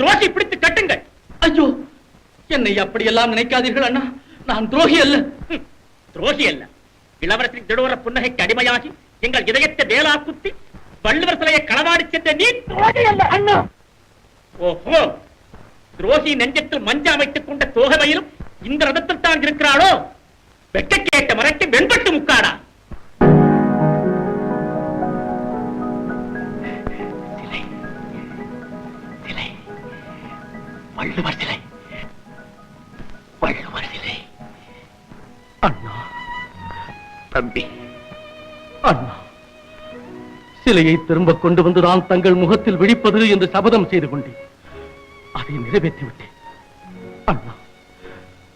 துரோகி பிடித்து கட்டுங்கள். ஐயோ என்னை அப்படியெல்லாம் நினைக்காதீர்கள் அண்ணா. நான் துரோகி அல்ல. துரோகி அல்ல. இளவரசின் திடுவர புன்னகைக்கு அடிமையாகி எங்கள் இதயத்தை வேலா குத்தி வள்ளுவர் சிலையை களவாடி சென்ற நீ துரோகி அல்ல. அண்ணா. ஓஹோ துரோகி நெஞ்சத்தில் மஞ்ச அமைத்துக் கொண்ட தோகவையிலும் இந்த ரதத்தில் தான் இருக்கிறாளோ? வெட்ட கேட்ட மறைக்க வெண்பட்டு முக்காடா? வள்ளுவர் சிலை வள்ளுவர் சிலை அண்ணா. தம்பி. அண்ணா. சிலையை திரும்ப கொண்டு வந்து நான் தங்கள் முகத்தில் விழிப்பது என்று சபதம் செய்து கொண்டேன். அதை நிறைவேற்றி விட்டேன். அண்ணா.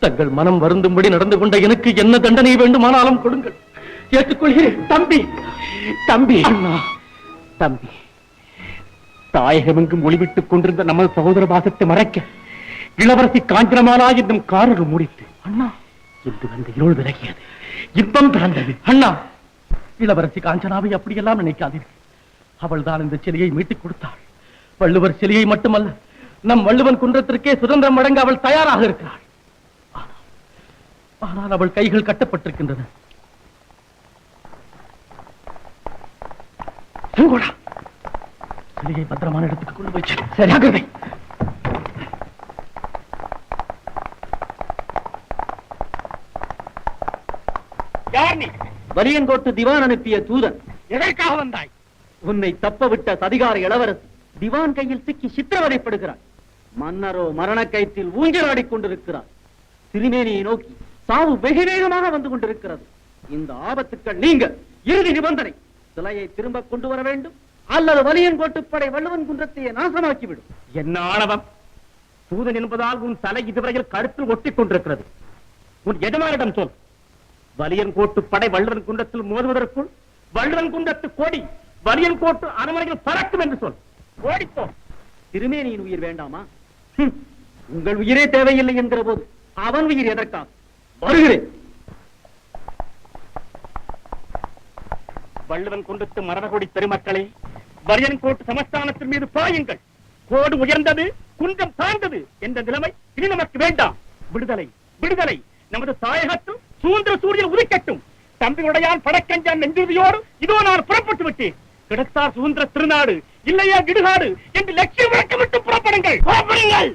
தங்கள் மனம் வருந்தும்படி நடந்து கொண்ட எனக்கு என்ன தண்டனை வேண்டுமானாலும் கொடுங்கள். ஏற்றுக்கொள்கிறேன். தம்பி. தம்பி. அண்ணா. தம்பி. தாயகமெங்கும் ஒளிவிட்டுக் கொண்டிருந்த நமது சகோதர பாசத்தை மறைக்க இளவரசி காஞ்சனமாலா என்னும் காரர்கள் முடித்து அண்ணா இன்று வந்த இருள் விலகியது. இன்பம் பிறந்தது. அண்ணா இளவரசி காஞ்சனாவை அப்படியெல்லாம் நினைக்காதீர்கள். அவள் தான் இந்த சிலையை மீட்டுக் கொடுத்தாள். வள்ளுவர் சிலையை மட்டுமல்ல நம் வள்ளுவன் குன்றத்திற்கே சுதந்திரம் வழங்க அவள் தயாராக இருக்கிறாள். ஆனால் அவள் கைகள் கட்டப்பட்டிருக்கின்றன. சிலையை பத்திரமான இடத்துக்கு கொண்டு போய் செல். சரியாகிறதை வலியங்கோட்டு திவான் அனுப்பிய தூதன். எதற்காக வந்தாய்? உன்னை தப்ப விட்ட சதிகார இளவரசி திவான் கையில் சிக்கி சித்திரவதைப்படுகிறார். மன்னரோ மரண கயிற்றில் ஊஞ்சலாடிக் கொண்டிருக்கிறார். திருமேனியை நோக்கி சாவு வெகு வேகமாக வந்து கொண்டிருக்கிறது. இந்த ஆபத்துக்கள் நீங்க இறுதி நிபந்தனை. சிலையை திரும்ப கொண்டு வர வேண்டும். அல்லது வலியன் கோட்டுப்படை வள்ளுவன் குன்றத்தையே நாசமாக்கிவிடும். என்ன ஆணவம்? தூதன் என்பதால் உன் தலை இதுவரையில் கருத்தில் ஒட்டிக் கொண்டிருக்கிறது. உன் எஜமானிடம் சொல். வலியன் கோட்டு படை வள்ளுவன் குன்றத்தில் மோதுவதற்குள் வள்ளுவன் குன்றத்து கொடி வலியன் கோட்டு அரமனையில் பறக்கும் என்று சொல். ஓடிப்போ. திருமேனியின் உயிர் வேண்டாமா? ஹம், உங்கள் உயிரே தேவையில்லை என்கிற போது அவன் உயிர் எதற்காக? வருகிறேன். வள்ளுவன் குண்டத்து மரணகொடி பெருமக்களே வலியன் கோட்டு சமஸ்தானத்தின் மீது பாயுங்கள். கோடு உயர்ந்தது குன்றம் தாழ்ந்தது என்ற நிலைமை இனி நமக்கு வேண்டாம். விடுதலை விடுதலை. நமது தாயகத்தில் சுதந்திர சூரியன் உதிக்கட்டும். தம்பியுடையான் படக்கஞ்சான் நெஞ்சுறுதியோடு இதோ நான் புறப்பட்டு விட்டேன். கிடைத்தார் சுதந்திர திருநாடு இல்லையா இடுகாடு என்று லட்சியம் விளக்கமிட்டு புறப்படுங்கள். புறப்படுங்கள்.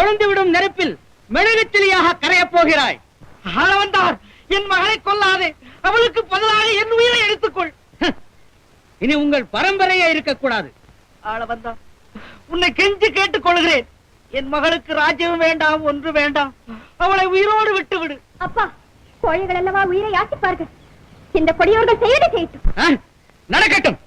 கொழுந்துவிடும் நெருப்பில் மெழுகுச்சிலியாக கரையப் போகிறாய். ஆளவந்தார் என் மகளை கொல்லாதே. அவளுக்கு பதிலாக என் உயிரை எடுத்துக்கொள். இனி உங்கள் பரம்பரையே இருக்கக்கூடாது. ஆளவந்தார் உன்னை கெஞ்சி கேட்டுக் கொள்கிறேன் என் மகளுக்கு ராஜ்யம் வேண்டாம் ஒன்று வேண்டாம். அவளை உயிரோடு விட்டு விடு அப்பா கோழிகள் அல்லவா உயிரை யாசிப்பார்கள் இந்த கொடியோர்கள் செய்யதை செய்யட்டும். நடக்கட்டும்.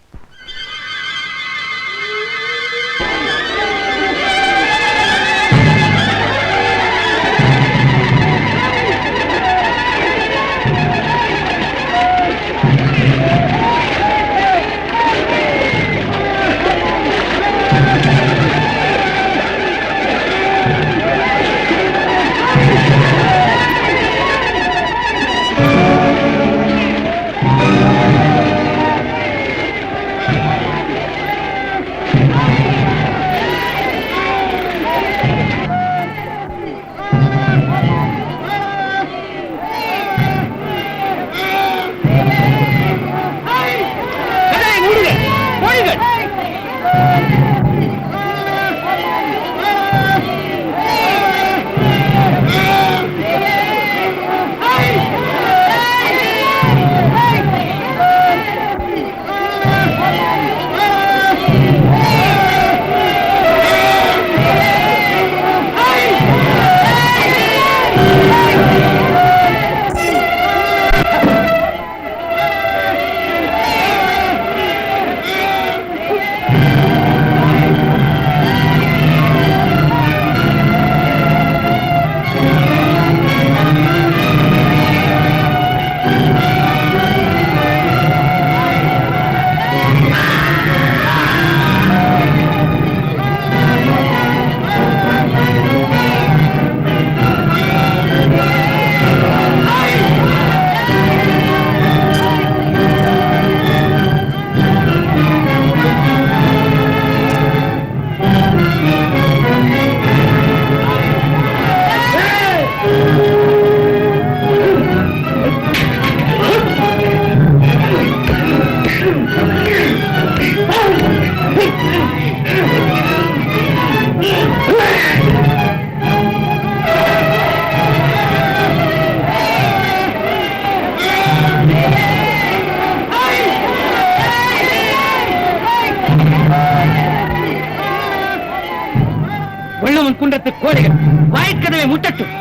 குன்றத்து கோடைகள் வாய்க்கதவை முட்டட்டும்.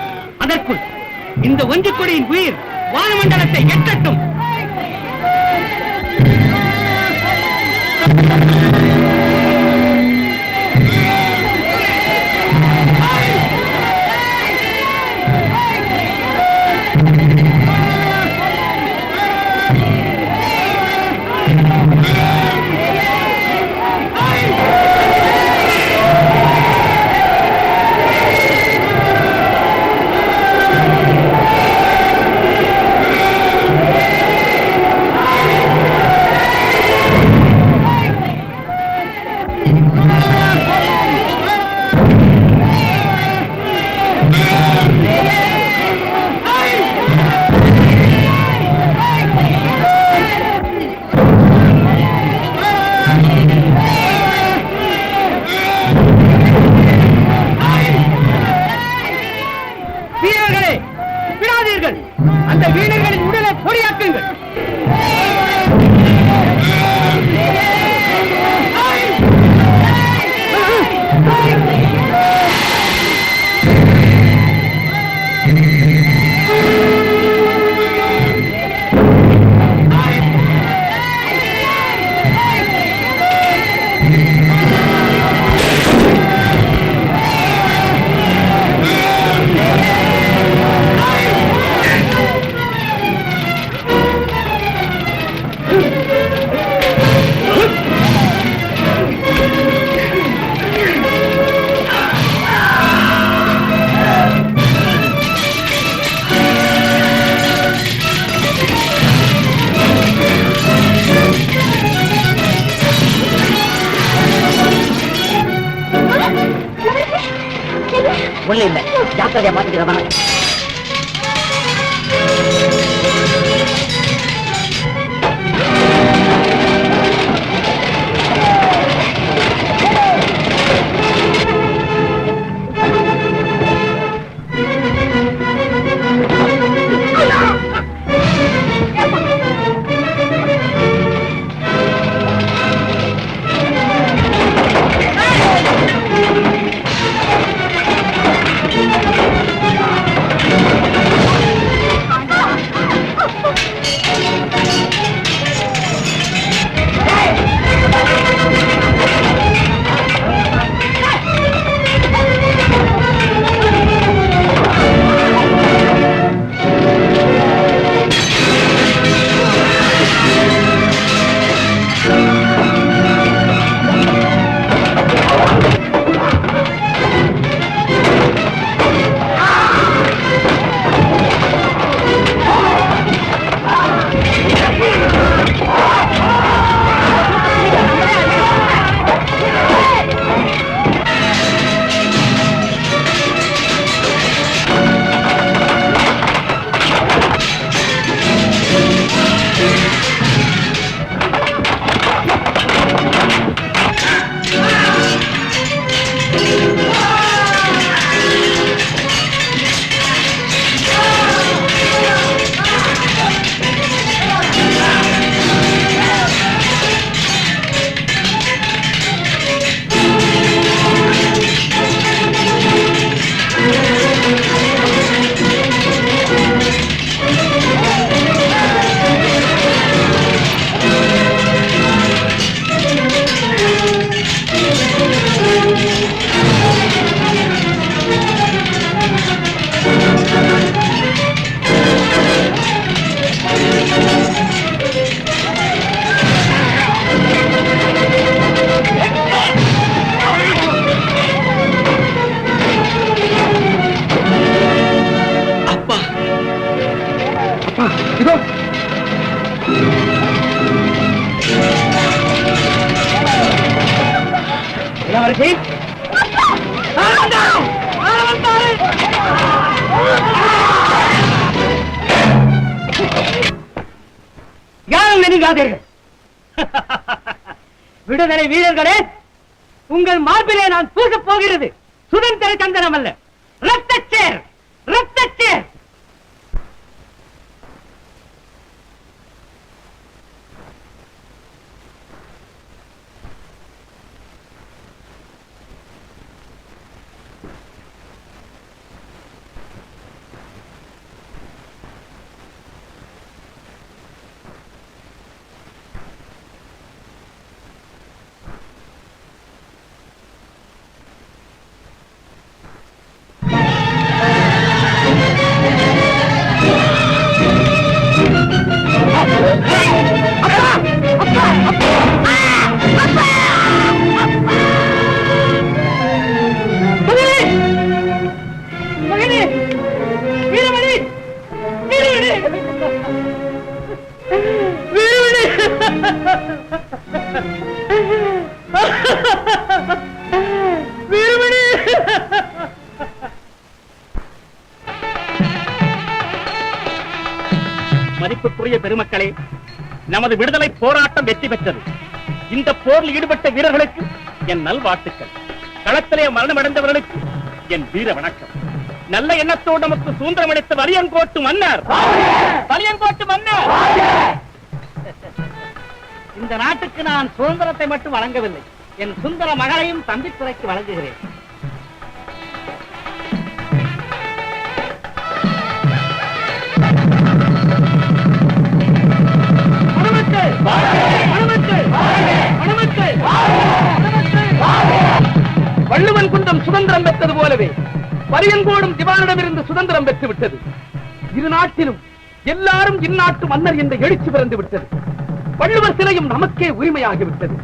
அதற்குள் இந்த ஒன்று கொடியின் உயிர் வானமண்டலத்தை எட்டட்டும். ஒண்ணு இல்ல ஜாக்கிரதையா மாத்திக்கிறவன விடாதீர்கள். விடுதலை வீரர்களே உங்கள் மார்பிலே நான் பூசப் போகிறது. சுதந்திர சந்தனம் அல்ல. ரத்தச்சேர் ரத்தச்சேர். சேர் பெருமக்களே நமது விடுதலை போராட்டம் வெற்றி பெற்றது. இந்த போரில் ஈடுபட்ட வீரர்களுக்கு என் நல்வாழ்த்துக்கள். களத்திலே மரணமடைந்தவர்களுக்கு என் வீர வணக்கம். நல்ல எண்ணத்தோடு நமக்கு சுதந்திரம் அளித்த வலியங்கோட்டு மன்னர். வலியங்கோட்டு மன்னர். இந்த நாட்டுக்கு நான் சுதந்திரத்தை மட்டும் வழங்கவில்லை. என் சுந்தர மகளையும் தம்பித்துறைக்கு வழங்குகிறேன். போலவே பரியங்கோடும் திவானிடமிருந்து சுதந்திரம் பெற்று விட்டது இரு நாட்டிலும் எல்லாரும் இந்நாட்டு மன்னர் என்ற எழுச்சி பிறந்து விட்டது. வள்ளுவர் சிலையும் நமக்கே உரிமையாகி விட்டது.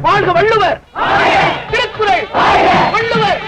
வாழ்க வள்ளுவர்! திருக்குறள்! வள்ளுவர்!